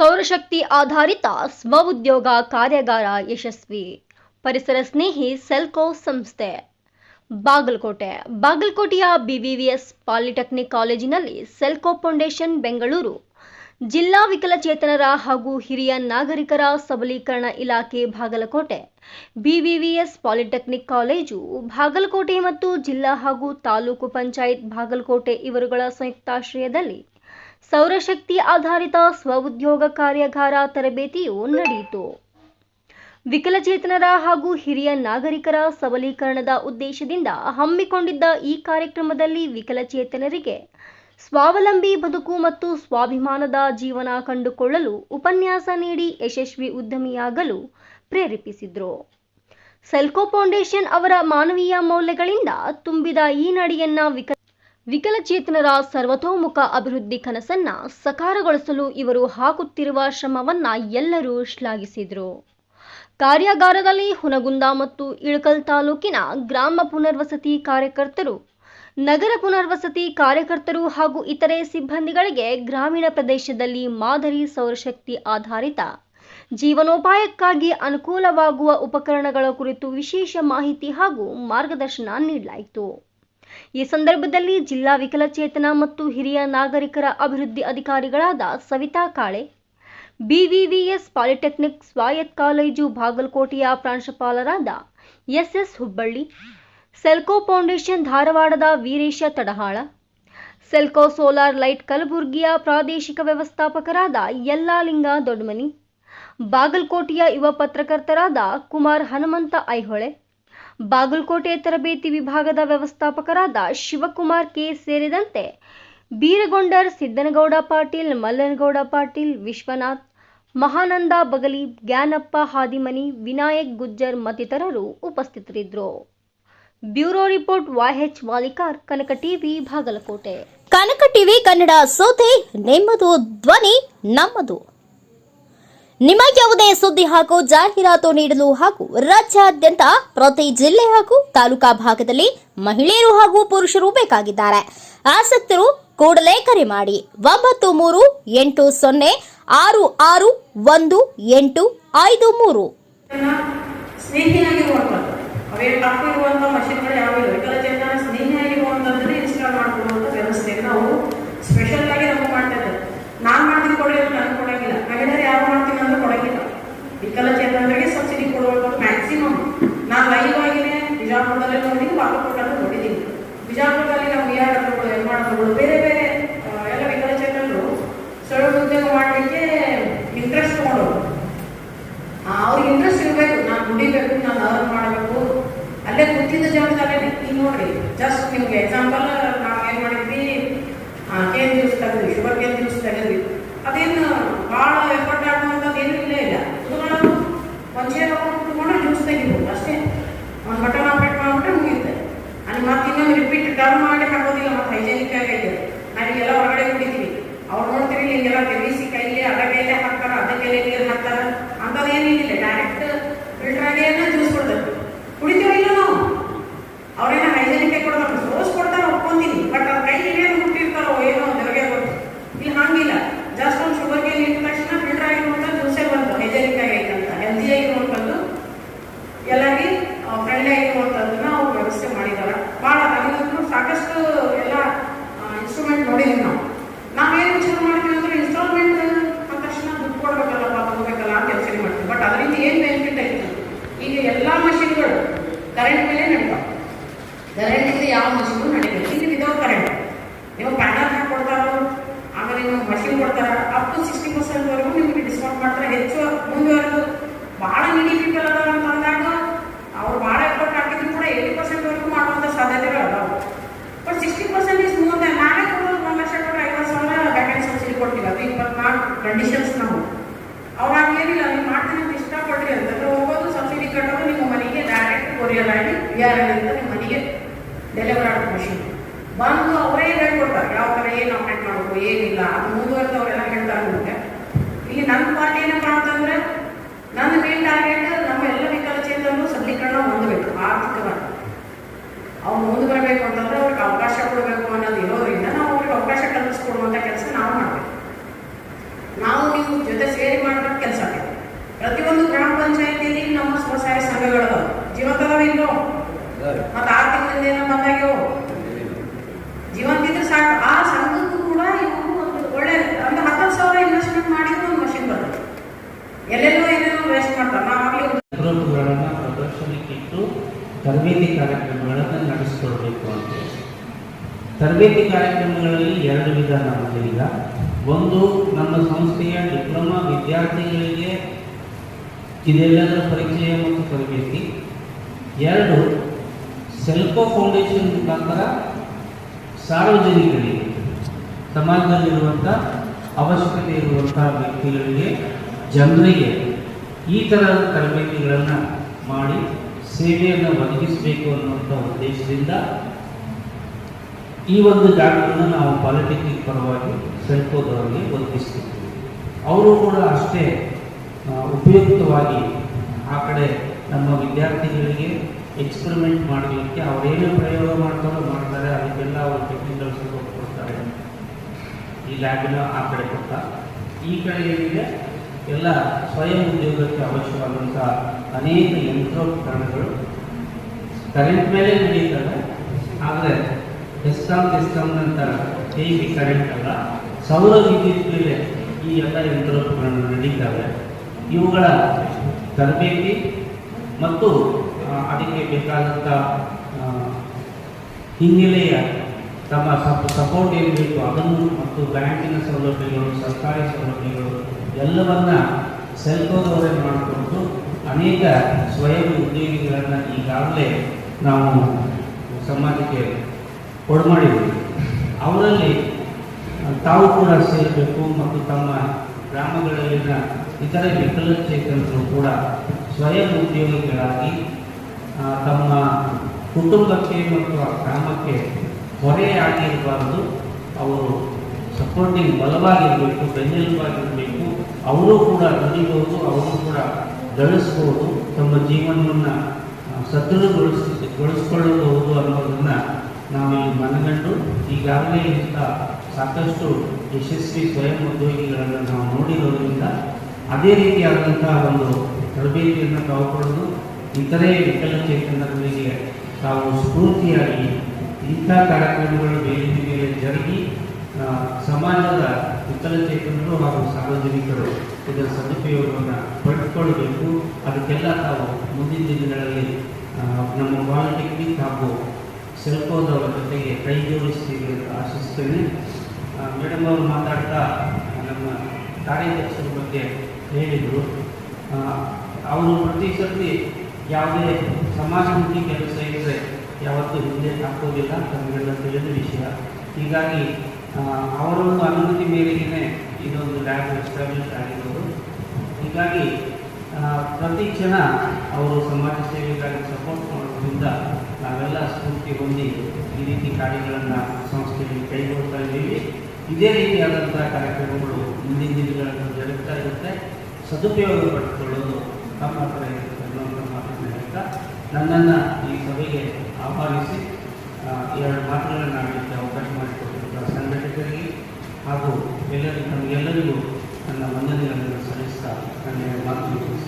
ಸೌರಶಕ್ತಿ ಆಧಾರಿತ ಸ್ವಉದ್ಯೋಗ ಕಾರ್ಯಾಗಾರ ಯಶಸ್ವಿ. ಪರಿಸರ ಸ್ನೇಹಿ ಸೆಲ್ಕೋ ಸಂಸ್ಥೆ. ಬಾಗಲಕೋಟೆ. ಬಾಗಲಕೋಟೆಯ ಬಿವಿವಿಎಸ್ ಪಾಲಿಟೆಕ್ನಿಕ್ ಕಾಲೇಜಿನಲ್ಲಿ ಸೆಲ್ಕೋ ಫೌಂಡೇಶನ್ ಬೆಂಗಳೂರು. ಜಿಲ್ಲಾ ವಿಕಲಚೇತನರ ಹಾಗೂ ಹಿರಿಯ ನಾಗರಿಕರ ಸಬಲೀಕರಣ ಇಲಾಖೆ Bagalkote. BVVS polytechnic college Bagalkote ಮತ್ತು ಜಿಲ್ಲಾ ಹಾಗೂ ತಾಲೂಕು ಪಂಚಾಯತ್ ಬಾಗಲಕೋಟೆ ಇವರುಗಳ ಸಂಯುಕ್ತಾಶ್ರಯದಲ್ಲಿ ಸೌರಶಕ್ತಿ ಆಧಾರಿತ ಸ್ವಉದ್ಯೋಗ ಕಾರ್ಯಾಗಾರ ತರಬೇತಿಯು ನಡೆಯಿತು. ವಿಕಲಚೇತನರ ಹಾಗೂ ಹಿರಿಯ ನಾಗರಿಕರ ಸಬಲೀಕರಣದ ಉದ್ದೇಶದಿಂದ ಹಮ್ಮಿಕೊಂಡಿದ್ದ ಈ ಕಾರ್ಯಕ್ರಮದಲ್ಲಿ ವಿಕಲಚೇತನರಿಗೆ ಸ್ವಾವಲಂಬಿ ಬದುಕು ಮತ್ತು ಸ್ವಾಭಿಮಾನದ ಜೀವನ ಕಂಡುಕೊಳ್ಳಲು ಉಪನ್ಯಾಸ ನೀಡಿ ಯಶಸ್ವಿ ಉದ್ಯಮಿಯಾಗಲು ಪ್ರೇರೇಪಿಸಿದ್ರು. ಸೆಲ್ಕೋ ಫೌಂಡೇಶನ್ ಅವರ ಮಾನವೀಯ ಮೌಲ್ಯಗಳಿಂದ ತುಂಬಿದ ಈ ನಡೆಯನ್ನ ವಿಕ ವಿಕಲಚೇತನರ ಸರ್ವತೋಮುಖ ಅಭಿವೃದ್ಧಿ ಕನಸನ್ನ ಸಕಾರಗೊಳಿಸಲು ಇವರು ಹಾಕುತ್ತಿರುವ ಶ್ರಮವನ್ನ ಎಲ್ಲರೂ ಶ್ಲಾಘಿಸಿದರು. ಕಾರ್ಯಾಗಾರದಲ್ಲಿ ಹುನಗುಂದ ಮತ್ತು ಇಳಕಲ್ ತಾಲೂಕಿನ ಗ್ರಾಮ ಪುನರ್ವಸತಿ ಕಾರ್ಯಕರ್ತರು, ನಗರ ಪುನರ್ವಸತಿ ಕಾರ್ಯಕರ್ತರು ಹಾಗೂ ಇತರೆ ಸಿಬ್ಬಂದಿಗಳಿಗೆ ಗ್ರಾಮೀಣ ಪ್ರದೇಶದಲ್ಲಿ ಮಾದರಿ ಸೌರಶಕ್ತಿ ಆಧಾರಿತ ಜೀವನೋಪಾಯಕ್ಕಾಗಿ ಅನುಕೂಲವಾಗುವ ಉಪಕರಣಗಳ ಕುರಿತು ವಿಶೇಷ ಮಾಹಿತಿ ಹಾಗೂ ಮಾರ್ಗದರ್ಶನ ನೀಡಲಾಯಿತು. ಈ ಸಂದರ್ಭದಲ್ಲಿ ಜಿಲ್ಲಾ ವಿಕಲಚೇತನ ಮತ್ತು ಹಿರಿಯ ನಾಗರಿಕರ ಅಭಿವೃದ್ಧಿ ಅಧಿಕಾರಿಗಳಾದ ಸವಿತಾ ಕಾಳೆ, ಬಿವಿವಿಎಸ್ ಪಾಲಿಟೆಕ್ನಿಕ್ ಸ್ವಾಯತ್ ಕಾಲೇಜು ಬಾಗಲಕೋಟೆಯ ಪ್ರಾಂಶುಪಾಲರಾದ ಎಸ್ಎಸ್ ಹುಬ್ಬಳ್ಳಿ, ಸೆಲ್ಕೋ ಫೌಂಡೇಶನ್ ಧಾರವಾಡದ ವೀರೇಶ ತಡಹಾಳ, ಸೆಲ್ಕೋ ಸೋಲಾರ್ ಲೈಟ್ ಕಲಬುರ್ಗಿಯ ಪ್ರಾದೇಶಿಕ ವ್ಯವಸ್ಥಾಪಕರಾದ ಯಲ್ಲಾಲಿಂಗ ದೊಡ್ಮನಿ, ಬಾಗಲಕೋಟೆಯ ಯುವ ಪತ್ರಕರ್ತರಾದ ಕುಮಾರ್ ಹನುಮಂತ ಐಹೊಳೆ ಬಾಗಲಕೋಟೆ ತರಬೇತಿ ವಿಭಾಗದ ವ್ಯವಸ್ಥಾಪಕರಾದ ಶಿವಕುಮಾರ್ ಕೆ ಸೇರಿದಂತೆ ಬೀರಗೊಂಡರ್ ಸಿದ್ದನಗೌಡ ಪಾಟೀಲ್, ಮಲ್ಲನಗೌಡ ಪಾಟೀಲ್, ವಿಶ್ವನಾಥ್, ಮಹಾನಂದ ಬಗಲಿ, ಜ್ಞಾನಪ್ಪ ಹಾದಿಮನಿ, ವಿನಾಯಕ್ ಗುಜ್ಜರ್ ಮತ್ತಿತರರು ಉಪಸ್ಥಿತರಿದ್ದರು. Bureau report YH Valikar Kanaka TV, Bagalkote. Kanaka TV Kannada ಸೋತೆ, ನೆಮ್ಮದು ಧ್ವನಿ ನಮ್ಮದು. ನಿಮ್ಮ ಯಾವುದೇ ಸುದ್ದಿ ಹಾಗೂ ಜಾಹೀರಾತು ನೀಡಲು ಹಾಗೂ ರಾಜ್ಯಾದ್ಯಂತ ಪ್ರತಿ ಜಿಲ್ಲೆ ಹಾಗೂ ತಾಲೂಕಾ ಭಾಗದಲ್ಲಿ ಮಹಿಳೆಯರು ಹಾಗೂ ಪುರುಷರು ಬೇಕಾಗಿದ್ದಾರೆ. ಆಸಕ್ತರು ಕೂಡಲೇ ಕರೆ ಮಾಡಿ. ಒಂಬತ್ತು ಮೂರು ಎಂಟು ಸೊನ್ನೆ, ಆರು ಆರು, ಒಂದು, ಎಂಟು, ಐದು ಮೂರು. ಕೈಲೇ ಹಾಕ್ತಾರ ಅದ ನೀರು ಹಾಕ್ತಾರ ಅಂಥದ್ದು ಏನಿಲ್ಲ ಡೈರೆಕ್ಟ್ ಫಿಲ್ಟರ್ ಆಗೇ ಜ್ಯೂಸ್ ಕೊಡ್ತಾರೆ ಕುಡಿತೀವೋ ಇಲ್ಲ ನಾವು? ಕರೆಂಟಿಂದ ಯಾವ ಮಷಿನು ನಡೀಬೇಕು. ಇಲ್ಲಿ ವಿಧವ ಕರೆಂಟ್. ನೀವು ಪ್ಯಾನಲ್ ಹಾಕೊಡ್ತಾರೋ ಆಮೇಲೆ ನೀವು ಮಷಿನ್ ಕೊಡ್ತಾರ ಅಪ್ ಟು ಸಿಕ್ಸ್ಟಿ ಪರ್ಸೆಂಟ್ವರೆಗೂ ನಿಮಗೆ ಡಿಸ್ಕೌಂಟ್ ಮಾಡ್ತಾರೆ. ಹೆಚ್ಚು ಮುಂದುವರೆದು, ಭಾಳ ನೀಡಿ ಪೀಪಲ್ ಅದಾರ ಅಂತ ಅಂದಾಗ ಅವ್ರು ಭಾಳ ಎಫರ್ಟ್ ಹಾಕಿದ್ರು ಕೂಡ ಏಯ್ಟಿ ಪರ್ಸೆಂಟ್ವರೆಗೂ ಮಾಡುವಂಥ ಸಾಧ್ಯತೆಗಳು ಅದಾವೆ ಬಟ್ ಸಿಕ್ಸ್ಟಿ ಪರ್ಸೆಂಟ್ ಇಸ್ ಮುಂದೆ ನಾವೇ ಕೊಡೋದು ಒಂದು ಲಕ್ಷ ಕೊಟ್ಟರೆ ಐವತ್ತು ಸಾವಿರ ಬ್ಯಾಕೆಂಡ್ ಸಬ್ಸಿಡಿ ಕೊಡ್ತೀವಿ ಅದು ಇಪ್ಪತ್ನಾಲ್ಕು ಕಂಡೀಷನ್ಸ್ ನಾವು ಅವ್ರು ಏನಿಲ್ಲ ನೀವು ಮಾಡ್ತೀನಿ ಅಂತ ಇಷ್ಟಪಡ್ರಿ ಅಂತಂದ್ರೆ ಹೋಗೋದು ಸಬ್ಸಿಡಿ ಕಟ್ಟೋದು ನಿಮ್ಮ ಮನೆಗೆ ಡೈರೆಕ್ಟ್ ಕೊರಿಯರ್ ಆಗಿ ವಿ ಆರ್ ಎಲ್ ಇಂದ ನಿಮ್ಮ ಮನೆಗೆ ಡೆಲಿವರ್ ಆಗೋ ಮಷಿನ್ ಬಂದು ಅವರೇ ಹೇಳ್ಕೊಡ್ತಾರೆ. ಯಾವ ಥರ ಏನು ಆಪ್ರೇಟ್ ಮಾಡಬೇಕು ಏನಿಲ್ಲ. ಅದು ಮುಂದುವರೆದವರೆಲ್ಲ ಹೇಳ್ತಾರೆ ನಮಗೆ ಇಲ್ಲಿ ನನ್ನ ಪಾರ್ಟಿ ಏನಪ್ಪ ಅಂತಂದ್ರೆ ನನ್ನ ಮೇನ್ ಟಾರ್ಗೆಟ್ ನಮ್ಮ ಎಲ್ಲ ವಿಕಲಚೇತನರು ಸಬಲೀಕರಣ ಹೊಂದಬೇಕು, ಆರ್ಥಿಕವಾಗಿ. ಅವ್ರು ಮುಂದೆ ಬರಬೇಕು ಅಂತಂದ್ರೆ ಅವ್ರಿಗೆ ಅವಕಾಶ ಕೊಡಬೇಕು ಅನ್ನೋದು ಇರೋದ್ರಿಂದ ನಾವು ಅವ್ರಿಗೆ ಅವಕಾಶ ಕಲ್ಪಿಸ್ಕೊಡುವಂಥ ಕೆಲಸ ನಾವು ಮಾಡಬೇಕು ನಾವು ನೀವು ಜೊತೆ ಸೇರಿ ಮಾಡಬೇಕು ಕೆಲಸ ಆಗಿದೆ ಪ್ರತಿಯೊಂದು ಗ್ರಾಮ ಪಂಚಾಯತಿಯಲ್ಲಿ ನಮ್ಮ ಸ್ವಸಹಾಯ ಸಂಘಗಳು ಜೀವಂತದವ ಇಲ್ಲೋ ಮತ್ತೆ ಆರು ತಿಂಗಳಿಂದ ಏನೋ ಬಂದಾಗ್ಯೋ ಜೀವಂತಿದ್ರೆ ಸಾಕು ಆ ಸಂಘಕ್ಕೂ ಕೂಡ ಇವರು ಒಂದು ಒಳ್ಳೆ ಒಂದು ಹತ್ತತ್ತು ಸಾವಿರ ಇನ್ವೆಸ್ಟ್ಮೆಂಟ್ ಮಾಡಿದ್ರು ಒಂದು ಮಷಿನ್ ಬರ್ತದೆ ಎಲ್ಲೆಲ್ಲೋ ಏನೇನೋ ವೇಸ್ಟ್ ಮಾಡ್ತಾರೆ ನಾವಾಗಲೇ ಗ್ರೂಪ್ಗಳನ್ನು ಪ್ರದರ್ಶನಕ್ಕಿಟ್ಟು ತರಬೇತಿ ಕಾರ್ಯಕ್ರಮಗಳನ್ನು ನಡೆಸಿಕೊಳ್ಬೇಕು ಅಂತ ತರಬೇತಿ ಕಾರ್ಯಕ್ರಮಗಳಲ್ಲಿ ಎರಡು ವಿಧ ನಮ್ಮಲ್ಲಿ ಒಂದು, ನಮ್ಮ ಸಂಸ್ಥೆಯ ಡಿಪ್ಲೊಮಾ ವಿದ್ಯಾರ್ಥಿಗಳಿಗೆ ಇದೆಲ್ಲದರ ಪರಿಚಯ ಮತ್ತು ತರಬೇತಿ. ಎರಡು ಸೆಲ್ಫೋ ಫೌಂಡೇಶನ್ ಮುಖಾಂತರ ಸಾರ್ವಜನಿಕರಿಗೆ, ಸಮಾಜದಲ್ಲಿರುವಂಥ ಅವಶ್ಯಕತೆ ಇರುವಂಥ ವ್ಯಕ್ತಿಗಳಿಗೆ, ಜನರಿಗೆ ಈ ಥರದ ತರಬೇತಿಗಳನ್ನು ಮಾಡಿ ಸೇವೆಯನ್ನು ಒದಗಿಸಬೇಕು ಅನ್ನುವಂಥ ಉದ್ದೇಶದಿಂದ ಈ ಒಂದು ಜಾಗವನ್ನು ನಾವು ಪಾಲಿಟೆಕ್ನಿಕ್ ಪರವಾಗಿ ಸೆಲ್ಕೋದವರಿಗೆ ಒದಗಿಸ್ತೀವಿ ಅವರು ಕೂಡ ಅಷ್ಟೇ ಉಪಯುಕ್ತವಾಗಿ ಆ ಕಡೆ ನಮ್ಮ ವಿದ್ಯಾರ್ಥಿಗಳಿಗೆ ಎಕ್ಸ್ಪರಿಮೆಂಟ್ ಮಾಡಲಿಕ್ಕೆ ಅವರೇನು ಪ್ರಯೋಗ ಮಾಡ್ತಾರೋ ಮಾಡ್ತಾರೆ, ಅದಕ್ಕೆಲ್ಲ ಅವರು ಟೆಕ್ನಿಕಲ್ ಸಪೋರ್ಟ್ ಕೊಡ್ತಾರೆ. ಈ ಲ್ಯಾಬಿನ ಆ ಕಡೆ ಕೊಡ್ತಾ, ಈ ಕಡೆ ಏನಿದೆ, ಎಲ್ಲ ಸ್ವಯಂ ಉದ್ಯೋಗಕ್ಕೆ ಅವಶ್ಯವಾದಂಥ ಅನೇಕ ಯಂತ್ರೋಪಕರಣಗಳು ಕರೆಂಟ್ ಮೇಲೆ ನಡೀತವೆ. ಆದರೆ ಎಸ್ಕಾಮ್ ಎಸ್ಕಾಮ್ ನಂತರ ಹೇಗೆ ಕರೆಂಟ್ ಅಲ್ಲ? ಸೌರ ವಿದ್ಯುತ್ ಮೇಲೆ ಈ ಎಲ್ಲ ಯಂತ್ರೋಪಕರಣಗಳು ನಡೀತವೆ. ಇವುಗಳ ತರಬೇತಿ ಮತ್ತು ಅದಕ್ಕೆ ಬೇಕಾದಂಥ ಹಿನ್ನೆಲೆಯ ತಮ್ಮ ಸಪ್ ಸಪೋರ್ಟ್ ಏನು ಬೇಕು ಅದನ್ನು ಮತ್ತು ಬ್ಯಾಂಕಿನ ಸೌಲಭ್ಯಗಳು, ಸರ್ಕಾರಿ ಸೌಲಭ್ಯಗಳು ಎಲ್ಲವನ್ನ ಸೆಲ್ಕೋದವರೇ ಮಾಡಿಕೊಂಡು ಅನೇಕ ಸ್ವಯಂ ಉದ್ಯೋಗಿಗಳನ್ನು ಈಗಾಗಲೇ ನಾವು ಸಮಾಜಕ್ಕೆ ಕೊಡ್ಮಾಡಿದ್ದೀವಿ ಅವರಲ್ಲಿ ತಾವು ಕೂಡ ಸೇರಬೇಕು ಮತ್ತು ತಮ್ಮ ಗ್ರಾಮಗಳಲ್ಲಿನ ಇತರ ವಿಕಲಚೇತನರು ಕೂಡ ಸ್ವಯಂ ಉದ್ಯೋಗಿಗಳಾಗಿ ತಮ್ಮ ಕುಟುಂಬಕ್ಕೆ ಮತ್ತು ಆ ಗ್ರಾಮಕ್ಕೆ ಹೊರೆಯಾಗಿರಬಾರದು. ಅವರು ಸಪೋರ್ಟಿಂಗ್ ಬಲವಾಗಿರಬೇಕು, ಬೆನ್ನೆಲುಬಾಗಿರಬೇಕು, ಅವರು ಕೂಡ ದುಡಿಬಹುದು ಅವರು ಕೂಡ ಗಳಿಸ್ಬೋದು ತಮ್ಮ ಜೀವನವನ್ನು ಸದೃಢಗೊಳಿಸಿ ಗೊಳಿಸ್ಕೊಳ್ಳಬಹುದು ಅನ್ನೋದನ್ನು ನಾವು ಇಲ್ಲಿ ಮನಗಂಡು ಈಗಾಗಲೇ ಇಂಥ ಸಾಕಷ್ಟು ಯಶಸ್ವಿ ಸ್ವಯಂ ಉದ್ಯೋಗಿಗಳನ್ನು ನಾವು ನೋಡಿರೋದ್ರಿಂದ ಅದೇ ರೀತಿಯಾದಂತಹ ಒಂದು ತರಬೇತಿಯನ್ನು ತಾವು ಪಡೆದು ಇತರೆ ವಿಕಲಚೇತನರಿಗೆ ತಾವು ಸ್ಫೂರ್ತಿಯಾಗಿ ಇಂಥ ಕಾರ್ಯಕ್ರಮಗಳು ಬೇರೆ ಮೇಲೆ ಜರುಗಿ ಸಮಾಜದ ಚೇತನರು ಹಾಗೂ ಸಾರ್ವಜನಿಕರು ಇದರ ಸದುಪಯೋಗವನ್ನು ಪಡೆದುಕೊಳ್ಳಬೇಕು ಅದಕ್ಕೆಲ್ಲ ತಾವು ಮುಂದಿನ ದಿನಗಳಲ್ಲಿ ನಮ್ಮ ಪಾಲಿಟೆಕ್ನಿಕ್ ಹಾಗೂ ಸೆಲ್ಫೋದವರ ಜೊತೆಗೆ ಕೈ ಜೋಡಿಸ್ತೀವಿ ಅಂತ ಆಶಿಸ್ತೇನೆ. ಮೇಡಮ್ ಅವರು ಮಾತಾಡ್ತಾ ನಮ್ಮ ಕಾರ್ಯದರ್ಶರ ಬಗ್ಗೆ ಹೇಳಿದರು. ಅವರು ಪ್ರತಿ ಸರ್ತಿ ಯಾವುದೇ ಸಮಾಜಮುಖಿ ಕೆಲಸ ಇದ್ದರೆ ಯಾವತ್ತೂ ಹಿಂದೆ ಹಾಕೋದಿಲ್ಲ ನಮಗೆಲ್ಲ ತಿಳಿದ ವಿಷಯ. ಹೀಗಾಗಿ ಅವರ ಒಂದು ಅನುಮತಿ ಮೇರೆಗೆ ಇದೊಂದು ಲ್ಯಾಬ್ ಎಸ್ಟಾಬ್ಲಿಷ್ ಆಗಿರೋದು. ಹೀಗಾಗಿ ಪ್ರತಿ ಕ್ಷಣ ಅವರು ಸಮಾಜ ಸೇವೆಗಾಗಿ ಸಪೋರ್ಟ್ ಮಾಡೋದ್ರಿಂದ ನಾವೆಲ್ಲ ಸ್ಫೂರ್ತಿ ಹೊಂದಿ ಈ ರೀತಿ ಕಾರ್ಯಗಳನ್ನು ಸಂಸ್ಥೆಯಲ್ಲಿ ಕೈಗೊಳ್ತಾ ಇದ್ದೀವಿ. ಇದೇ ರೀತಿಯಾದಂಥ ಕಾರ್ಯಕ್ರಮಗಳು ಮುಂದಿನ ದಿನಗಳನ್ನು ಜರುಗ್ತಾ ಇರುತ್ತೆ. ಸದುಪಯೋಗ ಪಡಿಸಿಕೊಳ್ಳೋದು ನಮ್ಮ ಹತ್ರ ಇರುತ್ತೆ ಅನ್ನೋಂಥ ಮಾತನ್ನು ಹೇಳ್ತಾ ನನ್ನನ್ನು ಈ ಸಭೆಗೆ ಆಹ್ವಾನಿಸಿ ಎರಡು ಮಾತುಗಳನ್ನು ಆಡಲಿಕ್ಕೆ ಅವಕಾಶ ಮಾಡಿಕೊಟ್ಟಿರುವ ಸಂಘಟಕರಿಗೆ ಹಾಗೂ ಎಲ್ಲರಿಗೂ ನಮಗೆಲ್ಲರಿಗೂ ನನ್ನ ವಂದನೆಗಳನ್ನು ಸಲ್ಲಿಸ್ತಾ ನನ್ನ ಮಾತು.